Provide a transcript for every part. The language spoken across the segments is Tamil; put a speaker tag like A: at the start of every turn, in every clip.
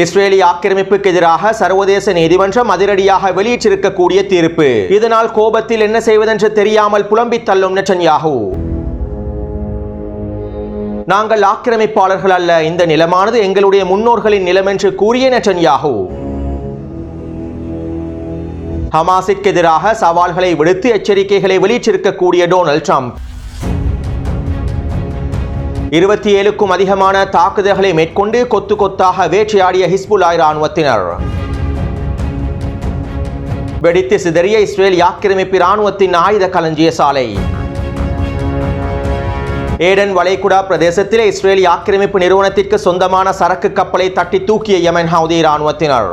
A: இஸ்ரேலிய ஆக்கிரமிப்புக்கு எதிராக சர்வதேச நீதிமன்றம் அதிரடியாக வெளியிட்டிருக்கக்கூடிய தீர்ப்பு. இதனால் கோபத்தில் என்ன செய்வதென்று தெரியாமல் புலம்பித் தள்ளும் நெட்டன்யாகு. நாங்கள் ஆக்கிரமிப்பாளர்கள் அல்ல. இந்த நிலமானது எங்களுடைய முன்னோர்களின் நிலம் என்று கூறிய நெட்டன்யாகு. ஹமாஸிற்கு எதிராக சவால்களை விடுத்து எச்சரிக்கைகளை வெளியிட்டிருக்கக்கூடிய டொனால்ட் ட்ரம்ப். இருபத்தி ஏழுக்கும் அதிகமான தாக்குதல்களை மேற்கொண்டு கொத்து கொத்தாக வேட்டையாடிய ஹிஸ்புல்லாய் ராணுவத்தினர் வெடித்து சிதறிய இஸ்ரேல் ஆக்கிரமிப்பு இராணுவத்தின் ஆயுத களஞ்சிய சாலை. ஏடன் வளைகுடா பிரதேசத்தில் இஸ்ரேல் ஆக்கிரமிப்பு நிறுவனத்திற்கு சொந்தமான சரக்கு கப்பலை தட்டி தூக்கிய யமன் ஹவுதி ராணுவத்தினர்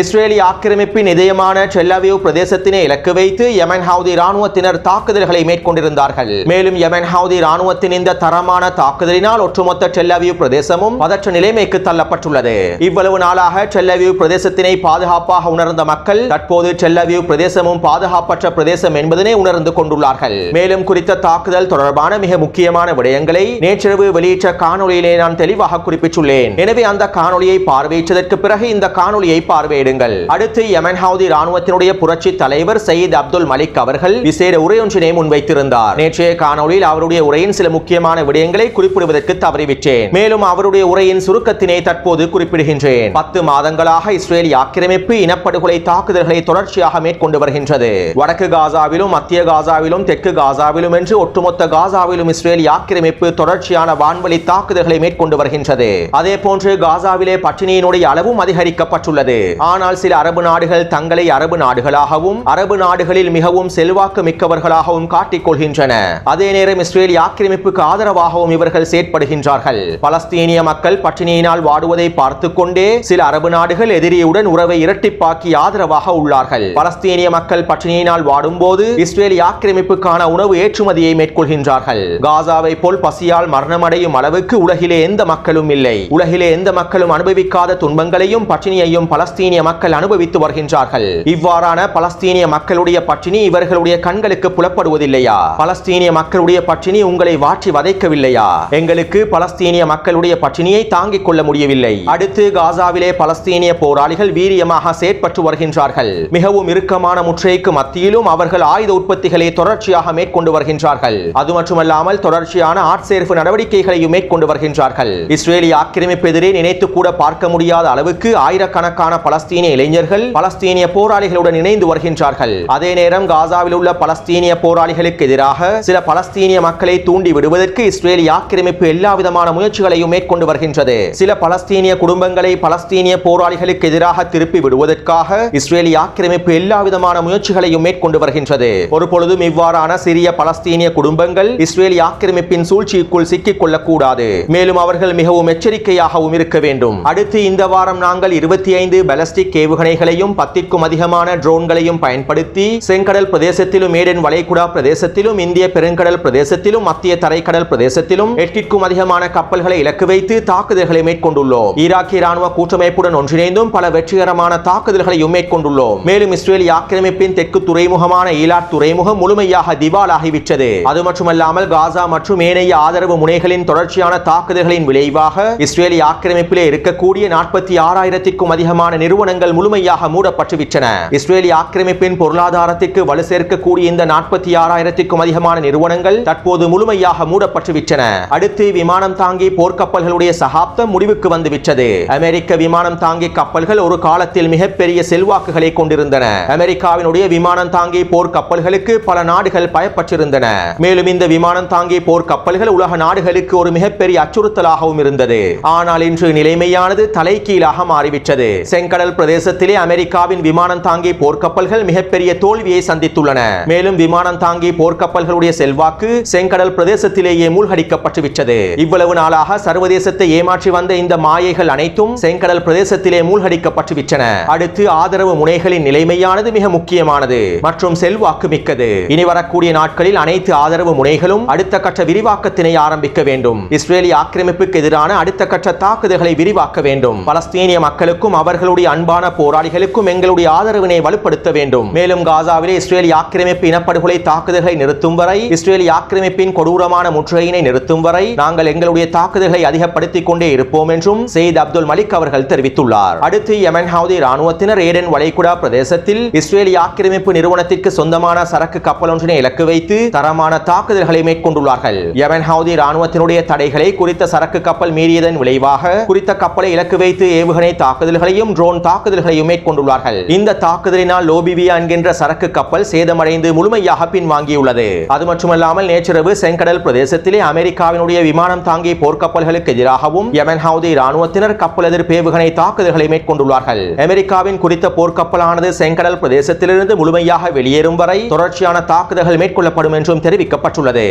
A: இஸ்ரேலிய ஆக்கிரமிப்பின் இதயமான செல்லவியூ பிரதேசத்தினை இலக்கு வைத்து யமன் ஹவுதி ராணுவத்தினர் தாக்குதல்களை மேற்கொண்டிருந்தார்கள். மேலும் யமன் ஹவுதி ராணுவத்தின் இந்த தரமான தாக்குதலினால் ஒட்டுமொத்த செல்லவியூ பிரதேசமும் பதற்ற நிலைமைக்கு தள்ளப்பட்டுள்ளது. இவ்வளவு நாளாக செல்லவியூ பிரதேசத்தினை பாதுகாப்பாக உணர்ந்த மக்கள் தற்போது செல்லவியூ பிரதேசமும் பாதுகாப்பற்ற பிரதேசம் என்பதனை உணர்ந்து கொண்டுள்ளார்கள். மேலும் குறித்த தாக்குதல் தொடர்பான மிக முக்கியமான விடயங்களை நேற்றிரவு வெளியிட்ட காணொளியிலே நான் தெளிவாக குறிப்பிட்டுள்ளேன். எனவே அந்த காணொலியை பார்வையிட்டதற்கு பிறகு இந்த காணொலியை பார்வையிட பார்வையிடுங்கள் அடுத்து யமன் ஹவுதி ராணுவத்தினுடைய புரட்சி தலைவர் சயீத் அப்துல் மலிக் அவர்கள் விசேட உரையொன்றினை முன்வைத்திருந்தார். நேற்றைய காணொலியில் அவருடைய உரையின் சில முக்கியமான விடயங்களை குறிப்பிடுவதற்கு தவறிவிட்டேன். மேலும் அவருடைய உரையின் சுருக்கத்தினை தற்போது குறிப்பிடுகின்றேன். பத்து மாதங்களாக இஸ்ரேல் ஆக்கிரமிப்பு இனப்படுகொலை தாக்குதல்களை தொடர்ச்சியாக மேற்கொண்டு வருகின்றது. வடக்கு காசாவிலும் மத்திய காசாவிலும் தெற்கு காசாவிலும் என்று ஒட்டுமொத்த காசாவிலும் இஸ்ரேல் ஆக்கிரமிப்பு தொடர்ச்சியான வான்வழி தாக்குதல்களை மேற்கொண்டு வருகின்றது. அதே போன்று காசாவிலே பட்டினியினுடைய அளவும் அதிகரிக்கப்பட்டுள்ளது. ஆனால் சில அரபு நாடுகள் தங்களை அரபு நாடுகளாகவும் அரபு நாடுகளில் மிகவும் செல்வாக்கு மிக்கவர்களாகவும் காட்டிக்கொள்கின்றன. அதே நேரம் இஸ்ரேல் ஆக்கிரமிப்புக்கு ஆதரவாகவும் இவர்கள் செயற்படுகின்றார்கள். பலஸ்தீனிய மக்கள் பட்டினியினால் வாடுவதை பார்த்து கொண்டே சில அரபு நாடுகள் எதிரியுடன் உறவை இரட்டிப்பாக்கி ஆதரவாக உள்ளார்கள். பலஸ்தீனிய மக்கள் பட்டினியினால் வாடும்போது இஸ்ரேல் ஆக்கிரமிப்புக்கான உணவு ஏற்றுமதியை மேற்கொள்கின்றார்கள். காசாவை போல் பசியால் மரணமடையும் அளவுக்கு உலகிலே எந்த மக்களும் இல்லை. உலகிலே எந்த மக்களும் அனுபவிக்காத துன்பங்களையும் பட்டினியையும் பலஸ்தீனிய மக்கள் அனுபவித்து வருகின்றார்கள். இவ்வாறான பலஸ்தீனிய மக்களுடைய பட்டினி இவர்களுடைய கண்களுக்கு புலப்படுவதில்லையா? பலஸ்தீனிய மக்களுடைய பட்டினி உங்களை வாற்றி வதைக்கவில்லையா? எங்களுக்கு பலஸ்தீனிய மக்களுடைய பட்டினியை தாங்கிக் கொள்ள முடியவில்லை. அடுத்து காசாவிலே பலஸ்தீனிய போராளிகள் வீரியமாக செயற்பட்டு வருகின்றார்கள். மிகவும் இறுக்கமான முற்றைக்கு மத்தியிலும் அவர்கள் ஆயுத உற்பத்திகளை தொடர்ச்சியாக மேற்கொண்டு வருகின்றார்கள். அது மட்டுமல்லாமல் தொடர்ச்சியான ஆட்சேர்ப்பு நடவடிக்கைகளையும் மேற்கொண்டு வருகின்றார்கள். இஸ்ரேலிய ஆக்கிரமிப்பு எதிரே நினைத்து கூட பார்க்க முடியாத அளவுக்கு ஆயிரக்கணக்கான பலஸ்தீனிய இளைஞர்கள் பலஸ்தீனிய போராளிகளுடன் இணைந்து வருகின்றார்கள். அதே நேரம் காசாவில் உள்ள பலஸ்தீனிய போராளிகளுக்கு எதிராக சில பலஸ்தீனிய மக்களை தூண்டி விடுவதற்கு இஸ்ரேலிய ஆக்கிரமிப்பு எல்லா விதமான முயற்சிகளையும் மேற்கொண்டு வருகின்றது. சில பலஸ்தீனிய குடும்பங்களை பலஸ்தீனிய போராளிகளுக்கு எதிராக திருப்பி விடுவதற்காக இஸ்ரேலிய ஆக்கிரமிப்பு எல்லா விதமான முயற்சிகளையும் மேற்கொண்டு வருகின்றது. ஒருபொழுதும் இவ்வாறான சிறிய பலஸ்தீனிய குடும்பங்கள் இஸ்ரேலிய ஆக்கிரமிப்பின் சூழ்ச்சிக்குள் சிக்கிக் கொள்ளக்கூடாது. மேலும் அவர்கள் மிகவும் எச்சரிக்கையாகவும் இருக்க வேண்டும். அடுத்து இந்த வாரம் நாங்கள் இருபத்தி ஐந்து பிளாஸ்டிக் ஏவுகணைகளையும் பத்திற்கும் அதிகமான ட்ரோன்களையும் பயன்படுத்தி செங்கடல் பிரதேசத்திலும் ஏடன் வளைகுடா பிரதேசத்திலும் இந்திய பெருங்கடல் பிரதேசத்திலும் மத்திய தரைக்கடல் பிரதேசத்திலும் எட்டிற்கும் அதிகமான கப்பல்களை இலக்கு வைத்து தாக்குதல்களை மேற்கொண்டுள்ளோம். ஈராக்கிய ராணுவ கூட்டமைப்புடன் ஒன்றிணைந்தும் பல வெற்றிகரமான தாக்குதல்களையும் மேற்கொண்டுள்ளோம். மேலும் இஸ்ரேலிய ஆக்கிரமிப்பின் தெற்கு துறைமுகமான ஈலாட் துறைமுகம் முழுமையாக திவாலாகிவிட்டது. அது மட்டுமல்லாமல் காசா மற்றும் ஏனைய ஆதரவு முனைகளின் தொடர்ச்சியான தாக்குதல்களின் விளைவாக இஸ்ரேலிய ஆக்கிரமிப்பிலே இருக்கக்கூடிய நாற்பத்தி ஆறாயிரத்திற்கும் அதிகமான நிறுவன நிறுவனங்கள் முழுமையாக மூடப்பட்டுவிட்டன. இஸ்ரேலிய ஆக்கிரமிப்பின் பொருளாதாரத்திற்கு வலு சேர்க்கக்கூடிய இந்த நாற்பத்தி ஆறாயிரத்திற்கும் அதிகமான நிறுவனங்கள் தற்போது முழுமையாக மூடப்பட்டுவிட்டன. அடுத்து விமானம் தாங்கி போர்க்கப்பல்களுடைய சகாப்தம் முடிவுக்கு வந்துவிட்டது. அமெரிக்க விமானம் தாங்கி கப்பல்கள் ஒரு காலத்தில் மிகப்பெரிய செல்வாக்குகளை கொண்டிருந்தன. அமெரிக்காவினுடைய விமானம் தாங்கி போர் கப்பல்களுக்கு பல நாடுகள் பயப்பட்டிருந்தன. மேலும் இந்த விமானம் தாங்கி போர் கப்பல்கள் உலக நாடுகளுக்கு ஒரு மிகப்பெரிய அச்சுறுத்தலாகவும் இருந்தது. ஆனால் இன்று நிலைமையானது தலைகீழாக மாறிவிட்டது. செங்கடல் பிரதேசத்திலே அமெரிக்காவின் விமானம் தாங்கி போர்க்கப்பல்கள் மிகப்பெரிய தோல்வியை சந்தித்துள்ளன. மேலும் விமானம் தாங்கி போர்க்கப்பல்களுடைய செல்வாக்கு செங்கடல் பிரதேசத்திலேயே மூழ்கடிக்கப்பட்டு விட்டது இவ்வளவு நாளாக சர்வதேசத்தை ஏமாற்றி வந்த இந்த மாயைகள் அனைத்தும் செங்கடல் பிரதேசத்திலே மூழ்கடிக்கப்பட்டு விட்டன அடுத்து ஆதரவு முனைகளின் நிலைமையானது மிக முக்கியமானது மற்றும் செல்வாக்கு மிக்கது. இனி வரக்கூடிய நாட்களில் அனைத்து ஆதரவு முனைகளும் அடுத்த கட்ட விரிவாக்கத்தினை ஆரம்பிக்க வேண்டும். இஸ்ரேலிய ஆக்கிரமிப்புக்கு எதிரான அடுத்த கட்ட தாக்குதல்களை விரிவாக்க வேண்டும். பலஸ்தீனிய மக்களுக்கும் அவர்களுடைய அன்பு அன்பான போராளிகளுக்கும் எங்களுடைய ஆதரவினை வலுப்படுத்த வேண்டும். மேலும் காசாவிலே இஸ்ரேல் ஆக்கிரமிப்பு இனப்படுகொலை தாக்குதல்களை நிறுத்தும் வரை இஸ்ரேல் ஆக்கிரமிப்பின் கொடூரமான முற்றுகையினை நிறுத்தும் வரை நாங்கள் எங்களுடைய தாக்குதல்களை அதிகப்படுத்திக் கொண்டே இருப்போம் என்றும் செய்த் அப்துல் மலிக் அவர்கள் தெரிவித்துள்ளார். அடுத்து யமன் ஹவுதி ராணுவத்தினர் ஏடென் வளைகுடா பிரதேசத்தில் இஸ்ரேலி ஆக்கிரமிப்பு நிறுவனத்திற்கு சொந்தமான சரக்கு கப்பல் ஒன்றினை இலக்கு வைத்து தரமான தாக்குதல்களை மேற்கொண்டுள்ளார்கள். யமன் ஹவுதி ராணுவத்தினுடைய தடைகளை குறித்த சரக்கு கப்பல் மீறியதன் விளைவாக குறித்த கப்பலை இலக்கு வைத்து ஏவுகணை தாக்குதல்களையும் ட்ரோன் தாக்குதல்களையும் மேற்கொண்டுள்ளார்கள். இந்த தாக்குதலினால் லோபிவியா என்கின்ற சரக்கு கப்பல் சேதமடைந்து முழுமையாக பின்வாங்கியுள்ளது. அது மட்டுமல்லாமல் நேற்றிரவு செங்கடல் பிரதேசத்திலே அமெரிக்காவினுடைய விமானம் தாங்கிய போர்க்கப்பல்களுக்கு எதிராகவும் யமன் ஹவுதி ராணுவத்தினர் கப்பல் எதிர் பேவுகணை தாக்குதல்களை மேற்கொண்டுள்ளார்கள். அமெரிக்காவின் குறித்த போர்க்கப்பலானது செங்கடல் பிரதேசத்திலிருந்து முழுமையாக வெளியேறும் வரை தொடர்ச்சியான தாக்குதல்கள் மேற்கொள்ளப்படும் என்றும் தெரிவிக்கப்பட்டுள்ளது.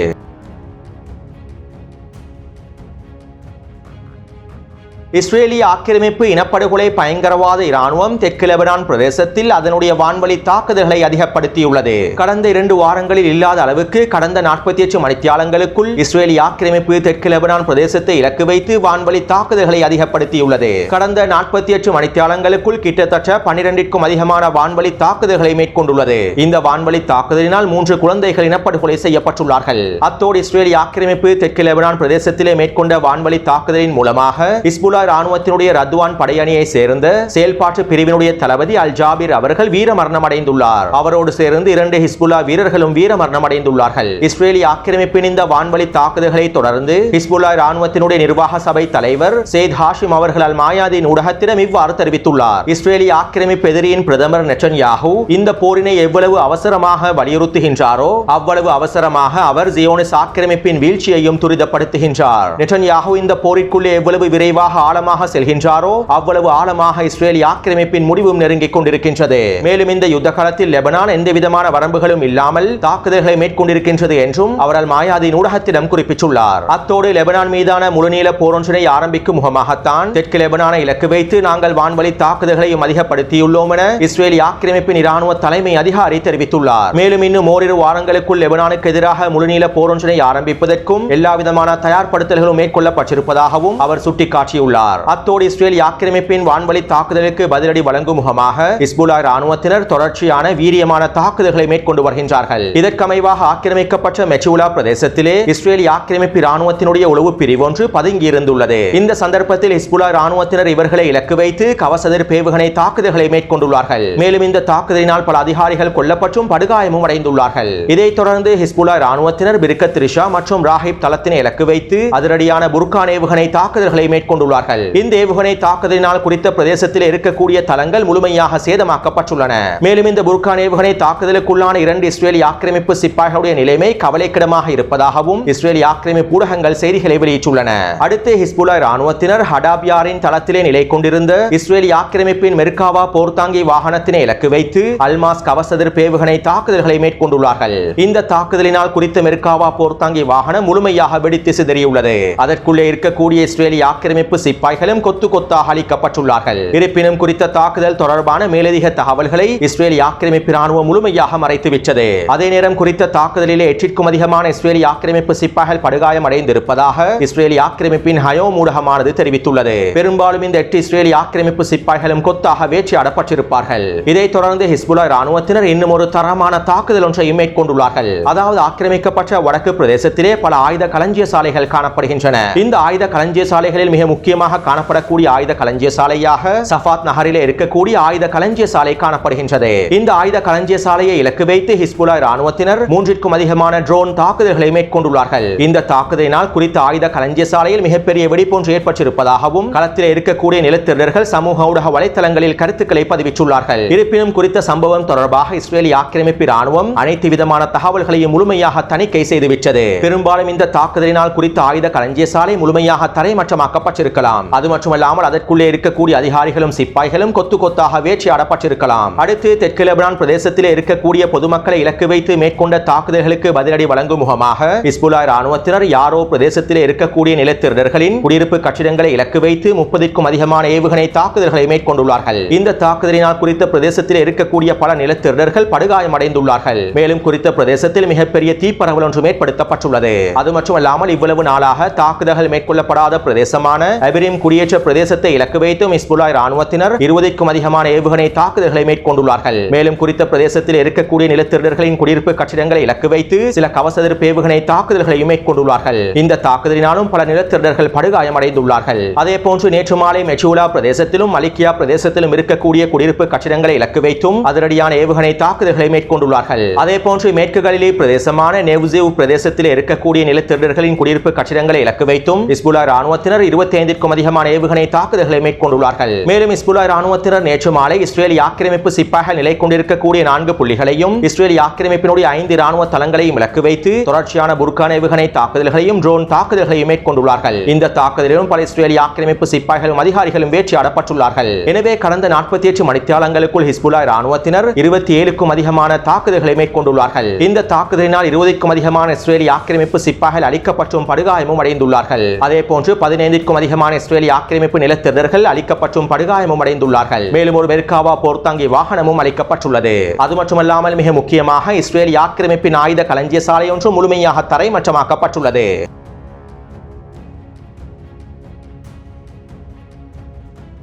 A: இஸ்ரேலிய ஆக்கிரமிப்பு இனப்படுகொலை பயங்கரவாத இராணுவம் தெற்கு லெபனான் பிரதேசத்தில் அதனுடைய வான்வழி தாக்குதல்களை அதிகப்படுத்தியுள்ளது. கடந்த இரண்டு வாரங்களில் இல்லாத அளவுக்கு கடந்த நாற்பத்தி எட்டு மணித்தியாலங்களுக்குள் இஸ்ரேலிய ஆக்கிரமிப்பு தெற்கு லெபனான் பிரதேசத்தை இலக்கு வைத்து வான்வழி தாக்குதல்களை அதிகப்படுத்தியுள்ளது. கடந்த நாற்பத்தி எட்டு மணித்தியாலங்களுக்குள் கிட்டத்தட்ட பனிரெண்டிற்கும் அதிகமான வான்வழி தாக்குதல்களை மேற்கொண்டுள்ளது. இந்த வான்வழி தாக்குதலினால் மூன்று குழந்தைகள் இனப்படுகொலை செய்யப்பட்டுள்ளார்கள். அத்தோடு இஸ்ரேலிய ஆக்கிரமிப்பு தெற்கு லெபனான் பிரதேசத்திலே மேற்கொண்ட வான்வழி தாக்குதலின் மூலமாக இஸ்புல்லா ராணுவத்தினுடைய ரத்வான் படையணியை சேர்ந்த செயல்பாட்டு பிரிவினுடைய தளபதி அல் ஜாபிர் அவர்கள் வீரமரணம் அடைந்துள்ளார் அவரோடு சேர்ந்து இரண்டு ஹிஸ்புல்லா வீரர்களும் வீரமரணம் அடைந்துள்ளார்கள் இஸ்ரேலிய ஆக்கிரமிப்பின் இந்த வான்வழி தாக்குதல்களை தொடர்ந்து ஹிஸ்புல்லா ராணுவத்தினுடைய நிர்வாக சபை தலைவர் சேத் ஹாஷிம் அவர்கள் அல் மாயாதின் ஊடகத்திடம் இவ்வாறு தெரிவித்துள்ளார். இஸ்ரேலிய ஆக்கிரமிப்பு எதிரியின் பிரதமர் நெட்டன்யாஹூ இந்த போரினை எவ்வளவு அவசரமாக வலியுறுத்துகின்றாரோ அவ்வளவு அவசரமாக அவர் ஜியோனிஸ் ஆக்கிரமிப்பின் வீழ்ச்சியையும் துரிதப்படுத்துகின்றார். நெட்டன்யாஹூ இந்த போரிற்குள்ளே எவ்வளவு விரைவாக ஆழமாக செல்கின்றாரோ அவ்வளவு ஆழமாக இஸ்ரேலிய ஆக்கிரமிப்பின் முடிவும் நெருங்கிக் கொண்டிருக்கின்றது. மேலும் இந்த யுத்த காலத்தில் லெபனான் எந்த விதமான வரம்புகளும் இல்லாமல் தாக்குதல்களை மேற்கொண்டிருக்கின்றது என்றும் அவரால் மாயாதின் ஊடகத்திடம் குறிப்பிட்டுள்ளார். அத்தோடு லெபனான் மீதான முழுநீள போரொன்றினை ஆரம்பிக்கும் முகமாகத்தான் தெற்கு லெபனானை இலக்கு வைத்து நாங்கள் வான்வழி தாக்குதல்களையும் அதிகப்படுத்தியுள்ளோம் என இஸ்ரேலிய ஆக்கிரமிப்பின் இராணுவ தலைமை அதிகாரி தெரிவித்துள்ளார். மேலும் இன்னும் ஓரிரு வாரங்களுக்குள் லெபனானுக்கு எதிராக முழுநீள போரொன்றினை ஆரம்பிப்பதற்கும் எல்லா விதமான தயார்படுத்தல்களும் மேற்கொள்ளப்பட்டிருப்பதாகவும் அவர் சுட்டிக்காட்டியுள்ளார். அத்தோடு இஸ்ரேல் ஆக்கிரமிப்பின் வான்வழி தாக்குதலுக்கு பதிலடி வழங்கும் முகமாக இஸ்புல்லா ராணுவத்தினர் தொடர்ச்சியான வீரியமான தாக்குதல்களை மேற்கொண்டு வருகின்றார்கள். இதற்கமைவாக ஆக்கிரமிக்கப்பட்ட மெச்சுலா பிரதேசத்திலே இஸ்ரேல் ஆக்கிரமிப்பு ராணுவத்தினுடைய உளவு பிரிவு ஒன்று பதுங்கியிருந்துள்ளது. இந்த சந்தர்ப்பத்தில் இஸ்புல்லா ராணுவத்தினர் இவர்களை இலக்கு வைத்து கவசதிர் பேவுகணை தாக்குதல்களை மேற்கொண்டுள்ளார்கள். மேலும் இந்த தாக்குதலினால் பல அதிகாரிகள் கொல்லப்பட்டும் படுகாயமும் அடைந்துள்ளார்கள். இதைத் தொடர்ந்து ஹிஸ்புல்லா ராணுவத்தினர் பிரிக்கத் ரிஷா மற்றும் ராஹிப் தளத்தினை இலக்கு வைத்து அதிரடியான புர்கான் ஏவுகணை தாக்குதல்களை மேற்கொண்டுள்ளார்கள். இந்த ஏவுகணை தாக்குதலினால் குறித்த பிரதேசத்தில் இருக்கக்கூடிய தளங்கள் முழுமையாக சேதமாக்கப்பட்டுள்ளன. மேலும் இந்த புர்கான் ஏவுகணை தாக்குதலுக்குள்ளான இரண்டு இஸ்ரேலி ஆக்கிரமிப்பு சிப்பாய்களுடைய நிலைமை கவலைக்கிடமாக இருப்பதாகவும் இஸ்ரேலி ஆக்கிரமிப்பு ஊடகங்கள் செய்திகளை வெளியிட்டுள்ளன. அடுத்து ஹிஸ்புல்லா ராணுவத்தினர் ஹடாபியாரின் தளத்திலே நிலை கொண்டிருந்த இஸ்ரேலி ஆக்கிரமிப்பின் மெர்காவா போர்த்தாங்கி வாகனத்தினை இலக்கு வைத்து அல்மாஸ் கவசதிர் பேவுகணை தாக்குதல்களை மேற்கொண்டுள்ளார்கள். இந்த தாக்குதலினால் குறித்த மெர்காவா போர்த்தாங்கி வாகனம் முழுமையாக வெடித்து சிதறியுள்ளது. அதற்குள்ளே இருக்கக்கூடிய இஸ்ரேலி ஆக்கிரமிப்பு சிப்பாய்களும் கொத்து கொத்தாக அளிக்கப்பட்டுள்ளார்கள் இருப்பினும் குறித்த தாக்குதல் தொடர்பான மேலதிக தகவல்களை இஸ்ரேலி ஆக்கிரமிப்பு ராணுவம் முழுமையாக மறைத்துவிட்டது அதே நேரம் குறித்த தாக்குதலிலே எட்டிற்கும் அதிகமான இஸ்ரேலி ஆக்கிரமிப்பு சிப்பாய்கள் படுகாயம் அடைந்திருப்பதாக இஸ்ரேலி ஆக்கிரமிப்பின் ஹயோ ஊடகமானது தெரிவித்துள்ளது. பெரும்பாலும் இந்த எட்டு இஸ்ரேலி ஆக்கிரமிப்பு சிப்பாய்களும் கொத்தாக வேட்டையாடப்பட்டிருப்பார்கள் இதைத் தொடர்ந்து ஹிஸ்புல்லா ராணுவத்தினர் இன்னும் ஒரு தரமான தாக்குதல் ஒன்றையும் மேற்கொண்டுள்ளார்கள். அதாவது ஆக்கிரமிக்கப்பட்ட வடக்கு பிரதேசத்திலே பல ஆயுத களஞ்சிய சாலைகள் காணப்படுகின்றன. இந்த ஆயுத களஞ்சிய சாலைகளில் மிக முக்கியமாக காணப்படக்கூடிய ஆயுத களஞ்சிய சாலையாக சஃபாத் நகரிலே இருக்கக்கூடிய ஆயுத களஞ்சிய சாலை காணப்படுகின்றது. இந்த ஆயுத களஞ்சிய சாலையை இலக்கு வைத்து ஹிஸ்புல்லா ராணுவத்தினர் மூன்றிற்கும் அதிகமான ட்ரோன் தாக்குதல்களை மேற்கொண்டுள்ளார்கள். இந்த தாக்குதலினால் குறித்த ஆயுத களஞ்சிய சாலையில் மிகப்பெரிய வெடிப்பொன்று ஏற்பட்டிருப்பதாகவும் களத்தில் இருக்கக்கூடிய நிலத்திரர்கள் சமூக ஊடக வலைத்தளங்களில் கருத்துக்களை பதிவிட்டுள்ளார்கள். இருப்பினும் குறித்த சம்பவம் தொடர்பாக இஸ்ரேலி ஆக்கிரமிப்பு ராணுவம் அனைத்து விதமான தகவல்களையும் முழுமையாக தணிக்கை செய்துவிட்டது. பெரும்பாலும் இந்த தாக்குதலினால் குறித்த ஆயுத களஞ்சிய சாலை முழுமையாக தரைமட்டமாக்கப்பட்டிருக்கலாம். இருக்கலாம் அது மட்டுமல்லாமல் அதற்குள்ளே இருக்கக்கூடிய அதிகாரிகளும் சிப்பாய்களும் கொத்து கொத்தாக வேட்டையாடப்பட்டிருக்கலாம் அடுத்து தெற்கு லெபனான் பிரதேசத்திலே இருக்கக்கூடிய பொதுமக்களை இலக்கு வைத்து மேற்கொண்ட தாக்குதல்களுக்கு பதிலடி வழங்கும் முகமாக இஸ்புல்லா ராணுவத்தினர் யாரோ பிரதேசத்திலே இருக்கக்கூடிய நிலத்திரர்களின் குடியிருப்பு கட்டிடங்களை இலக்கு வைத்து முப்பதிற்கும் அதிகமான ஏவுகணை தாக்குதல்களை மேற்கொண்டுள்ளார்கள். இந்த தாக்குதலினால் குறித்த பிரதேசத்தில் இருக்கக்கூடிய பல நிலத்திரர்கள் படுகாயமடைந்துள்ளார்கள். மேலும் குறித்த பிரதேசத்தில் மிகப்பெரிய தீப்பரவல் ஒன்றும் ஏற்படுத்தப்பட்டுள்ளது அது மட்டுமல்லாமல் இவ்வளவு நாளாக தாக்குதல்கள் மேற்கொள்ளப்படாத பிரதேசமான அபிரி முஸ்லிம் குடியேற்ற பிரதேசத்தை இலக்கு வைத்தும் இஸ்புல்லாய் ராணுவத்தினர் இருபதுக்கும் அதிகமான ஏவுகணை தாக்குதல்களை மேற்கொண்டுள்ளார்கள். மேலும் குறித்த பிரதேசத்தில் இருக்கக்கூடிய நிலத்திருடர்களின் குடியிருப்பு கட்டிடங்களை இலக்கு வைத்து சில கவசதிருப்பு ஏவுகணை தாக்குதல்களையும் மேற்கொண்டுள்ளார்கள். இந்த தாக்குதலினாலும் பல நிலத்திருடர்கள் படுகாயமடைந்துள்ளார்கள். அதே போன்று நேற்று மாலை மெச்சூலா பிரதேசத்திலும் மலிக்கியா பிரதேசத்திலும் இருக்கக்கூடிய குடியிருப்பு கட்டிடங்களை இலக்கு வைத்தும் அதிரடியான ஏவுகணை தாக்குதல்களை மேற்கொண்டுள்ளார்கள். அதே போன்று மேற்கு கலிலே பிரதேசமான நெவ்சிவ் பிரதேசத்தில் இருக்கக்கூடிய நிலத்திருடர்களின் குடியிருப்பு கட்டிடங்களை இலக்கு வைத்தும் இஸ்புல்லா ராணுவத்தினர் இருபத்தி ஐந்திற்கும் அதிகமான ஏவுகணை தாக்குதல்களை மேற்கொண்டுள்ளார்கள். மேலும் இஸ்புல்லா ராணுவத்தினர் நேற்று மாலை இஸ்ரேலிய ஆக்கிரமிப்பு சிப்பாய்கள் நிலை கொண்டிருக்கக்கூடிய நான்கு புள்ளிகளையும் இஸ்ரேலிய ஆக்கிரமிப்பினுடைய ஐந்து ராணுவ தளங்களையும் இலக்கு வைத்து தொடர்ச்சியான புர்கான் ஏவுகணை தாக்குதல்களையும் ட்ரோன் தாக்குதல்களையும் மேற்கொண்டுள்ளார்கள். இந்த தாக்குதலிலும் பல இஸ்ரேலிய ஆக்கிரமிப்பு சிப்பாய்களும் அதிகாரிகளும் வேட்டையாடப்பட்டுள்ளார்கள். எனவே கடந்த நாற்பத்தி எட்டு மணித்தியாலங்களுக்குள் ஹிஸ்புல்லா ராணுவத்தினர் இருபத்தி ஏழுக்கும் அதிகமான தாக்குதல்களை மேற்கொண்டுள்ளார்கள். இந்த தாக்குதலினால் இருபதுக்கும் அதிகமான இஸ்ரேலிய ஆக்கிரமிப்பு சிப்பாய்கள் அளிக்கப்பட்டும் படுகாயமும் அடைந்துள்ளார்கள். அதே போன்று பதினைந்திற்கும் அதிகமான இஸ்ரேலிய ஆக்கிரமிப்பு நிலத்திரர்கள் அளிக்கப்பட்டும் படுகாயமும் அடைந்துள்ளார்கள். மேலும் ஒரு மெர்காவா போர்த்தாங்கி வாகனமும் அளிக்கப்பட்டுள்ளது அது மட்டுமல்லாமல் மிக முக்கியமாக இஸ்ரேலிய ஆக்கிரமிப்பின் ஆயுத களஞ்சிய சாலை ஒன்று முழுமையாக தரைமட்டமாக்கப்பட்டுள்ளது.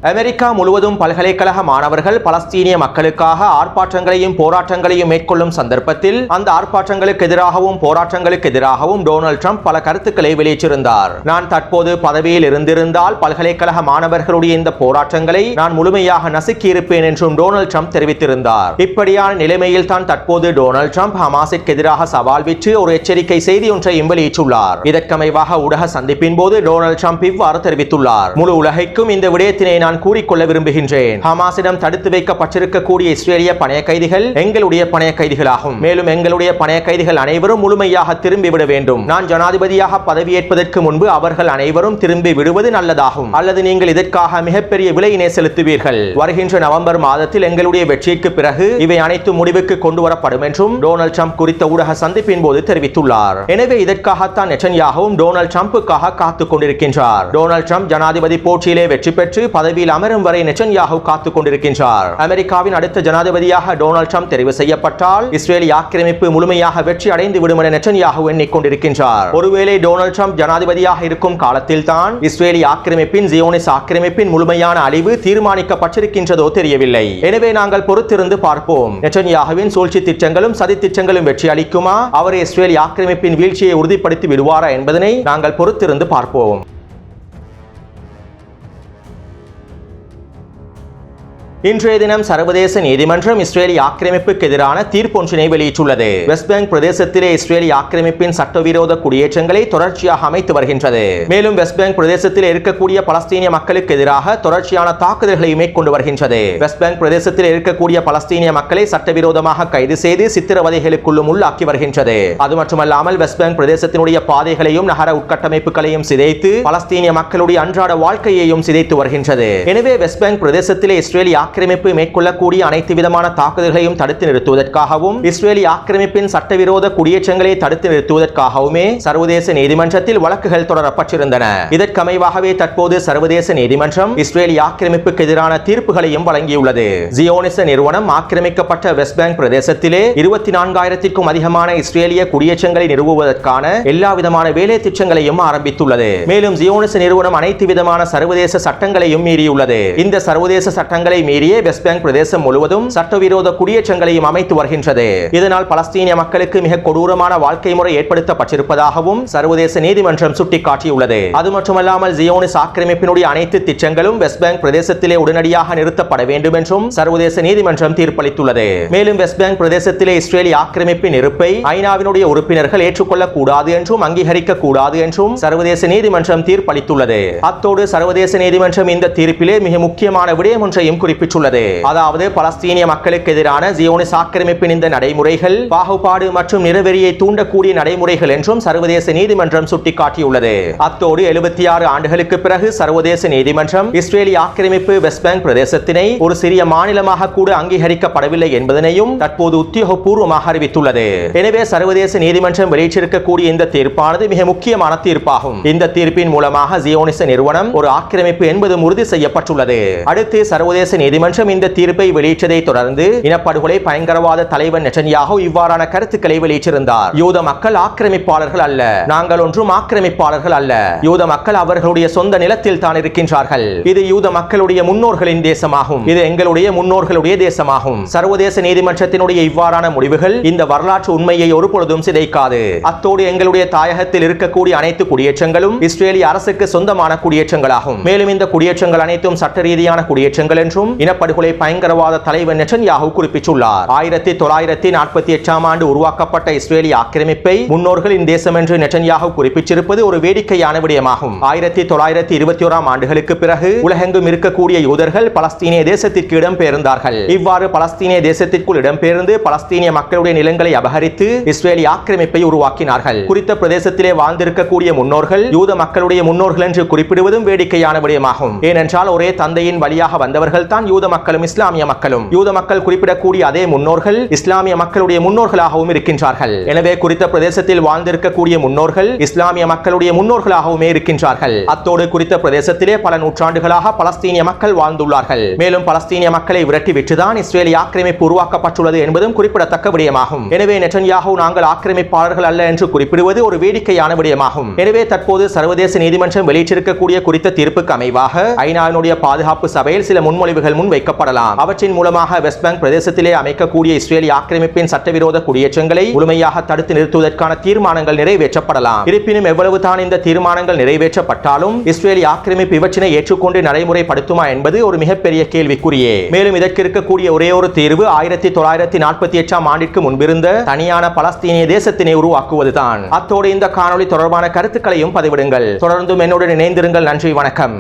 A: அமெரிக்கா முழுவதும் பல்கலைக்கழக மாணவர்கள் பலஸ்தீனிய மக்களுக்காக ஆர்ப்பாட்டங்களையும் போராட்டங்களையும் மேற்கொள்ளும் சந்தர்ப்பத்தில் அந்த ஆர்ப்பாட்டங்களுக்கு எதிராகவும் போராட்டங்களுக்கு எதிராகவும் டொனால்ட் ட்ரம்ப் பல கருத்துக்களை வெளியிட்டிருந்தார். நான் தற்போது பதவியில் இருந்திருந்தால் பல்கலைக்கழக மாணவர்களுடைய இந்த போராட்டங்களை நான் முழுமையாக நசுக்கியிருப்பேன் என்றும் டொனால்ட் ட்ரம்ப் தெரிவித்திருந்தார். இப்படியான நிலைமையில் தான் தற்போது டொனால்ட் ட்ரம்ப் ஹமாஸிற்கு எதிராக சவால் விற்று ஒரு எச்சரிக்கை செய்தி ஒன்றையும் வெளியிட்டுள்ளார். இதற்கமைவாக ஊடக சந்திப்பின் போது டொனால்ட் ட்ரம்ப் இவ்வாறு தெரிவித்துள்ளார். முழு உலகைக்கும் இந்த விடயத்தினை நான் கூறிக்கொள்ள விரும்புகின்றேன். ஹமாஸிடம் தடுத்து வைக்கப்பட்டிருக்கக்கூடிய இஸ்ரேலிய பணைய கைதிகள் எங்களுடைய பணைய கைதிகளாகும் மேலும் எங்களுடைய பணைய கைதிகள் அனைவரும் முழுமையாக திரும்பி விட வேண்டும். நான் ஜனாதிபதியாக பதவியேற்பதற்கு முன்பு அவர்கள் அனைவரும் திரும்பி விடுவது நல்லதாகும். அல்லது நீங்கள் இதற்காக மிகப்பெரிய விலையினை செலுத்துவீர்கள். வருகின்ற நவம்பர் மாதத்தில் எங்களுடைய வெற்றிக்கு பிறகு இவை அனைத்தும் முடிவுக்கு கொண்டு வரப்படும் என்றும் டொனால்ட் ட்ரம்ப் குறித்த ஊடக சந்திப்பின் போது தெரிவித்துள்ளார். எனவே இதற்காகத்தான் நெச்சன்யாகவும் டொனால்ட் ட்ரம்புக்காக காத்துக் கொண்டிருக்கின்றார். டொனால்ட் ட்ரம்ப் ஜனாதிபதி போட்டியிலே வெற்றி பெற்று பதவியில் அமரும் வரை நெச்சன்யாகு காத்துக் கொண்டிருக்கின்றார் அமெரிக்காவின் அடுத்த ஜனாதிபதியாக டொனால்ட் ட்ரம்ப் தெரிவு செய்யப்பட்டால் இஸ்ரேலிய ஆக்கிரமிப்பு முழுமையாக வெற்றி அடைந்து விடும் என நெச்சன்யாகு எண்ணிக்கொண்டிருக்கின்றார். ஒருவேளை டொனால்ட் ட்ரம்ப் ஜனாதிபதியாக இருக்கும் காலத்தில் தான் இஸ்ரேலிய ஆக்கிரமிப்பின் ஜியோனிஸ் ஆக்கிரமிப்பின் முழுமையான அழிவு தீர்மானிக்கப்பட்டிருக்கின்றதோ தெரியவில்லை. எனவே நாங்கள் பொறுத்திருந்து பார்ப்போம். நெச்சன்யாகுவின் சூழ்ச்சி திட்டங்களும் சதி திட்டங்களும் வெற்றி அளிக்குமா? அவர் இஸ்ரேலிய ஆக்கிரமிப்பின் வீழ்ச்சியை உறுதிப்படுத்தி விடுவாரா என்பதனை நாங்கள் பொறுத்திருந்து பார்ப்போம். இன்றைய தினம் சர்வதேச நீதிமன்றம் இஸ்ரேலிய ஆக்கிரமிப்புக்கு எதிரான தீர்ப்பொன்றினை வெளியிட்டுள்ளது. வெஸ்ட் பேங்க் பிரதேசத்திலே இஸ்ரேலிய ஆக்கிரமிப்பின் சட்டவிரோத குடியேற்றங்களை தொடர்ச்சியாக அமைத்து வருகின்றது. மேலும் வெஸ்ட் பேங்க் பிரதேசத்தில் இருக்கக்கூடிய பலஸ்தீனிய மக்களுக்கு எதிராக தொடர்ச்சியான தாக்குதல்களை மேற்கொண்டு வருகின்றது. வெஸ்ட் பேங்க் பிரதேசத்தில் இருக்கக்கூடிய பலஸ்தீனிய மக்களை சட்டவிரோதமாக கைது செய்து சித்திரவதைகளுக்குள்ளும் உள்ளாக்கி வருகின்றது. அது மட்டுமல்லாமல் வெஸ்ட் பேங்க் பிரதேசத்தினுடைய பாதைகளையும் நகர உட்கட்டமைப்புகளையும் சிதைத்து பலஸ்தீனிய மக்களுடைய அன்றாட வாழ்க்கையையும் சிதைத்து வருகின்றது. எனவே வெஸ்ட் பேங்க் பிரதேசத்திலே இஸ்ரேலிய ஆக்கிரமிப்பு மேற்கொள்ளக்கூடிய அனைத்து விதமான தாக்குதல்களையும் தடுத்து நிறுத்துவதற்காகவும் இஸ்ரேலி ஆக்கிரமிப்பின் சட்டவிரோத குடியேற்றங்களை தடுத்து நிறுத்துவதற்காகவுமே சர்வதேச நீதிமன்றத்தில் வழக்குகள் தொடரப்பட்டிருந்தன. இதற்கமைவாகவே தற்போது சர்வதேச நீதிமன்றம் இஸ்ரேலிய ஆக்கிரமிப்புக்கு எதிரான தீர்ப்புகளையும் வழங்கியுள்ளது. ஜியோனிச நிறுவனம் ஆக்கிரமிக்கப்பட்ட வெஸ்ட் பேங்க் பிரதேசத்திலே இருபத்தி நான்காயிரத்திற்கும் அதிகமான இஸ்ரேலிய குடியேற்றங்களை நிறுவுவதற்கான எல்லா விதமான வேலை திட்டங்களையும் ஆரம்பித்துள்ளது. மேலும் ஜியோனிச நிறுவனம் அனைத்து விதமான சர்வதேச சட்டங்களையும் மீறியுள்ளது. இந்த சர்வதேச சட்டங்களை மீறி மீறிய வெஸ்ட் பேங்க் பிரதேசம் முழுவதும் சட்டவிரோத குடியேற்றங்களையும் அமைத்து வருகின்றது. இதனால் பலஸ்தீனிய மக்களுக்கு மிக கொடூரமான வாழ்க்கை முறை ஏற்படுத்தப்பட்டிருப்பதாகவும் சர்வதேச நீதிமன்றம் சுட்டிக்காட்டியுள்ளது. அது மட்டுமல்லாமல் ஜியோனிஸ் ஆக்கிரமிப்பினுடைய அனைத்து திட்டங்களும் வெஸ்ட் பேங்க் பிரதேசத்திலே உடனடியாக நிறுத்தப்பட வேண்டும் என்றும் சர்வதேச நீதிமன்றம் தீர்ப்பளித்துள்ளது. மேலும் வெஸ்ட் பேங்க் பிரதேசத்திலே இஸ்ரேலிய ஆக்கிரமிப்பின் இருப்பை ஐநாவினுடைய உறுப்பினர்கள் ஏற்றுக்கொள்ளக் கூடாது என்றும் அங்கீகரிக்க கூடாது என்றும் சர்வதேச நீதிமன்றம் தீர்ப்பளித்துள்ளது. அத்தோடு சர்வதேச நீதிமன்றம் இந்த தீர்ப்பிலே மிக முக்கியமான விடயம் ஒன்றையும் குறிப்பிட்டு குறிப்பிட்டுள்ளது அதாவது பலஸ்தீனிய மக்களுக்கு எதிரான ஜியோனிஸ் ஆக்கிரமிப்பின் இந்த நடைமுறைகள் பாகுபாடு மற்றும் நிறவெறியை தூண்டக்கூடிய நடைமுறைகள் என்றும் சர்வதேச நீதிமன்றம் சுட்டிக்காட்டியுள்ளது. அத்தோடு எழுபத்தி ஆறு ஆண்டுகளுக்கு பிறகு சர்வதேச நீதிமன்றம் இஸ்ரேலிய ஆக்கிரமிப்பு வெஸ்ட் பேங்க் பிரதேசத்தினை ஒரு சிறிய மாநிலமாக கூட அங்கீகரிக்கப்படவில்லை என்பதனையும் தற்போது உத்தியோகபூர்வமாக அறிவித்துள்ளது. எனவே சர்வதேச நீதிமன்றம் வெளியிட்டிருக்கக்கூடிய இந்த தீர்ப்பானது மிக முக்கியமான தீர்ப்பாகும். இந்த தீர்ப்பின் மூலமாக ஜியோனிச நிறுவனம் ஒரு ஆக்கிரமிப்பு என்பதும் உறுதி செய்யப்பட்டுள்ளது. அடுத்து சர்வதேச நீதி நீதிமன்றம் இந்த தீர்ப்பை வெளியிட்டதை தொடர்ந்து இனப்படுகொலை பயங்கரவாத தலைவர் நெட்டன்யாகோ இவ்வாறான கருத்துக்களை வெளியிட்டிருந்தார். யூத மக்கள் ஆக்கிரமிப்பாளர்கள் அல்ல. நாங்கள் ஒன்றும் ஆக்கிரமிப்பாளர்கள் அல்ல. யூத மக்கள் அவர்களுடைய சொந்த நிலத்தில் தான் இருக்கின்றார்கள். இது யூத மக்களுடைய முன்னோர்களின் தேசமாகும். இது எங்களுடைய முன்னோர்களுடைய தேசமாகும். சர்வதேச நீதிமன்றத்தினுடைய இவ்வாறான முடிவுகள் இந்த வரலாற்று உண்மையை ஒருபொழுதும் சிதைக்காது. அத்தோடு எங்களுடைய தாயகத்தில் இருக்கக்கூடிய அனைத்து குடியேற்றங்களும் இஸ்ரேலிய அரசுக்கு சொந்தமான குடியேற்றங்களாகும். மேலும் இந்த குடியேற்றங்கள் அனைத்தும் சட்ட ரீதியான குடியேற்றங்கள் என்றும் இனப்படுகொலை பயங்கரவாத தலைவர் நெட்டன்யாகு குறிப்பிட்டுள்ளார். ஆயிரத்தி தொள்ளாயிரத்தி நாற்பத்தி எட்டாம் ஆண்டு உருவாக்கப்பட்ட இஸ்ரேலிய ஆக்கிரமிப்பை முன்னோர்களின் தேசம் என்று நெட்டன்யாகு குறிப்பிட்டிருப்பது ஒரு வேடிக்கையான விடயமாகும். ஆயிரத்தி தொள்ளாயிரத்தி இருபத்தி ஓராம் ஆண்டுகளுக்கு பிறகு உலகெங்கும் இருக்கக்கூடிய யூதர்கள் பலஸ்தீனிய தேசத்திற்கு இடம்பெயர்ந்தார்கள். இவ்வாறு பலஸ்தீனிய தேசத்திற்குள் இடம்பெயர்ந்து பலஸ்தீனிய மக்களுடைய நிலங்களை அபகரித்து இஸ்ரேலிய ஆக்கிரமிப்பை உருவாக்கினார்கள். குறித்த பிரதேசத்திலே வாழ்ந்திருக்கக்கூடிய முன்னோர்கள் யூத மக்களுடைய முன்னோர்கள் என்று குறிப்பிடுவதும் வேடிக்கையான விடயமாகும். ஏனென்றால் ஒரே தந்தையின் வழியாக வந்தவர்கள் தான் யூத மக்களும் இஸ்லாமிய மக்களும். யூத மக்கள் குறிப்பிடக்கூடிய அதே முன்னோர்கள் இஸ்லாமிய மக்களுடைய முன்னோர்களாகவும் இருக்கின்றார்கள். எனவே குறித்த பிரதேசத்தில் வாழ்ந்திருக்கக்கூடிய முன்னோர்கள் இஸ்லாமிய மக்களுடைய முன்னோர்களாகவுமே இருக்கின்றார்கள். அத்தோடு குறித்த பிரதேசத்திலே பல நூற்றாண்டுகளாக பலஸ்தீனிய மக்கள் வாழ்ந்துள்ளார்கள். மேலும் பலஸ்தீனிய மக்களை விரட்டிவிட்டுதான் இஸ்ரேலிய ஆக்கிரமிப்பு உருவாக்கப்பட்டுள்ளது என்பதும் குறிப்பிடத்தக்க விடயமாகும். எனவே நெட்டன்யாகு நாங்கள் ஆக்கிரமிப்பாளர்கள் அல்ல என்று குறிப்பிடுவது ஒரு வேடிக்கையான விடயமாகும். எனவே தற்போது சர்வதேச நீதிமன்றம் வெளியிட்டிருக்கக்கூடிய குறித்த தீர்ப்புக்கு அமைவாக ஐநாவினுடைய பாதுகாப்பு சபையில் சில முன்மொழிவுகள் முன்வைக்கப்படலாம். அவற்றின் மூலமாக வெஸ்ட் பேங்க் பிரதேசத்திலே அமைக்கக்கூடிய இஸ்ரேலிய ஆக்கிரமிப்பின் சட்டவிரோத குடியேற்றங்களை முழுமையாக தடுத்து நிறுத்துவதற்கான தீர்மானங்கள் நிறைவேற்றப்படலாம். இருப்பினும் எவ்வளவுதான் இந்த தீர்மானங்கள் நிறைவேற்றப்பட்டாலும் இஸ்ரேலிய ஆக்கிரமிப்பு இவற்றினை ஏற்றுக்கொண்டு நடைமுறைப்படுத்துமா என்பது ஒரு மிகப்பெரிய கேள்விக்குறியே. மேலும் இதற்கு இருக்கக்கூடிய ஒரே ஒரு தீர்வு ஆயிரத்தி தொள்ளாயிரத்தி நாற்பத்தி எட்டாம் ஆண்டிற்கு முன்பிருந்த தனியான பலஸ்தீனிய தேசத்தினை உருவாக்குவதுதான். அத்தோடு இந்த காணொளி தொடர்பான கருத்துக்களையும் பதிவிடுங்கள். தொடர்ந்தும் என்னுடன் இணைந்திருங்கள். நன்றி வணக்கம்.